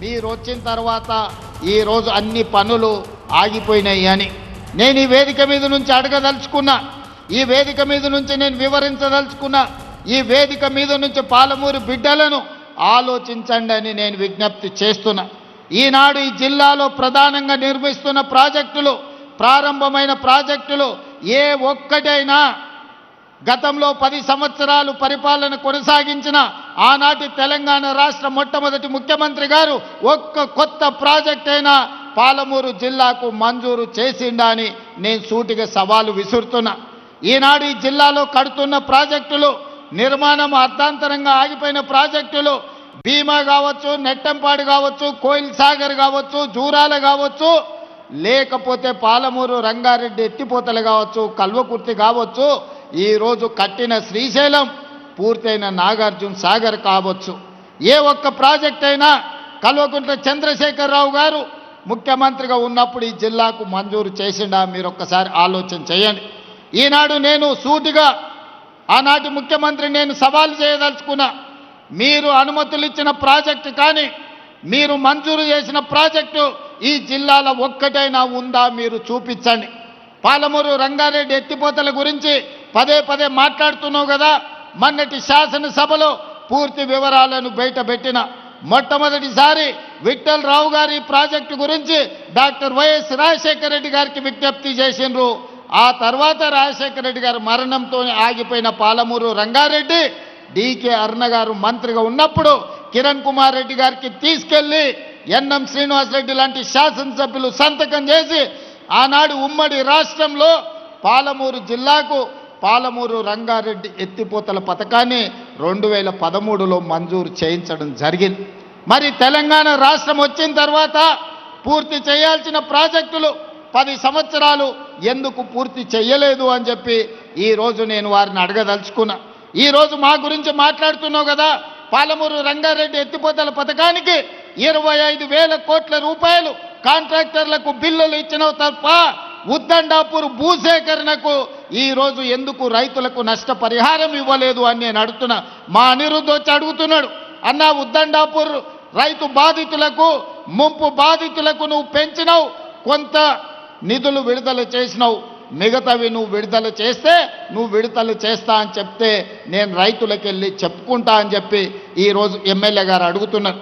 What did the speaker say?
మీరు వచ్చిన తర్వాత ఈరోజు అన్ని పనులు ఆగిపోయినాయి అని. నేను ఈ వేదిక మీద నుంచి అడగదలుచుకున్నా. ఈ వేదిక మీద నుంచి నేను వివరించదలుచుకున్నా. ఈ వేదిక మీద నుంచి పాలమూరు బిడ్డలను ఆలోచించండి అని నేను విజ్ఞప్తి చేస్తున్నా. ఈనాడు ఈ జిల్లాలో ప్రధానంగా నిర్మిస్తున్న ప్రాజెక్టులు ప్రారంభమైన ప్రాజెక్టులు ఏ ఒక్కటైనా గతంలో పది సంవత్సరాలు పరిపాలన కొనసాగించిన ఆనాటి తెలంగాణ రాష్ట్ర మొట్టమొదటి ముఖ్యమంత్రి గారు ఒక్క కొత్త ప్రాజెక్ట్ అయినా పాలమూరు జిల్లాకు మంజూరు చేసిండా అని నేను సూటిగా సవాలు విసురుతున్నా. ఈనాడు ఈ జిల్లాలో కడుతున్న ప్రాజెక్టులు నిర్మాణం అర్ధాంతరంగా ఆగిపోయిన ప్రాజెక్టులు భీమా కావచ్చు నెట్టంపాడు కావచ్చు కోయిల్ సాగర్ కావచ్చు జూరాల కావచ్చు లేకపోతే పాలమూరు రంగారెడ్డి ఎత్తిపోతలు కావచ్చు కల్వకుర్తి కావచ్చు ఈరోజు కట్టిన శ్రీశైలం పూర్తయిన నాగార్జున సాగర్ కావచ్చు. ఏ ఒక్క ప్రాజెక్ట్ అయినా కల్వకుంట్ల చంద్రశేఖరరావు గారు ముఖ్యమంత్రిగా ఉన్నప్పుడు ఈ జిల్లాకు మంజూరు చేసిండా మీరు ఒక్కసారి ఆలోచన చేయండి. ఈనాడు నేను సూటిగా ఆనాటి ముఖ్యమంత్రి నేను సవాల్ చేయదలుచుకున్నా మీరు అనుమతులు ఇచ్చిన ప్రాజెక్టు కానీ మీరు మంజూరు చేసిన ప్రాజెక్టు ఈ జిల్లాలో ఒక్కటైనా ఉందా మీరు చూపించండి. పాలమూరు రంగారెడ్డి ఎత్తిపోతల గురించి పదే పదే మాట్లాడుతున్నావు కదా మొన్నటి శాసనసభలో పూర్తి వివరాలను బయటపెట్టిన మొట్టమొదటిసారి విఠల్ రావు గారి ప్రాజెక్టు గురించి డాక్టర్ వైఎస్ రాజశేఖర రెడ్డి గారికి విజ్ఞప్తి చేసిండ్రు. ఆ తర్వాత రాజశేఖర రెడ్డి గారి మరణంతో ఆగిపోయిన పాలమూరు రంగారెడ్డి డికే అరుణ గారు మంత్రిగా ఉన్నప్పుడు కిరణ్ కుమార్ రెడ్డి గారికి తీసుకెళ్ళి ఎన్ఎం శ్రీనివాసరెడ్డి లాంటి శాసనసభ్యులు సంతకం చేసి ఆనాడు ఉమ్మడి రాష్ట్రంలో పాలమూరు జిల్లాకు పాలమూరు రంగారెడ్డి ఎత్తిపోతల పథకాన్ని రెండు వేల పదమూడులో మంజూరు చేయించడం జరిగింది. మరి తెలంగాణ రాష్ట్రం వచ్చిన తర్వాత పూర్తి చేయాల్సిన ప్రాజెక్టులు పది సంవత్సరాలు ఎందుకు పూర్తి చేయలేదు అని చెప్పి ఈరోజు నేను వారిని అడగదలుచుకున్నా. ఈరోజు మా గురించి మాట్లాడుతున్నావు కదా పాలమూరు రంగారెడ్డి ఎత్తిపోతల పథకానికి ఇరవై ఐదు వేల కోట్ల రూపాయలు కాంట్రాక్టర్లకు బిల్లులు ఇచ్చినవు తప్ప ఉద్దండాపూర్ భూసేకరణకు ఈరోజు ఎందుకు రైతులకు నష్టపరిహారం ఇవ్వలేదు అని నేను అడుగుతున్నా? మా అనిరుద్ధ వచ్చి అడుగుతున్నాడు. అన్న ఉద్దండాపూర్ రైతు బాధితులకు ముంపు బాధితులకు నువ్వు పెంచినావు. కొంత నిధులు విడుదల చేసినావు. మిగతావి నువ్వు విడుదల చేస్తే నువ్వు విడుదల చేస్తా అని చెప్తే నేను రైతులకు వెళ్ళి చెప్పుకుంటా అని చెప్పి ఈరోజు ఎమ్మెల్యే గారు అడుగుతున్నారు.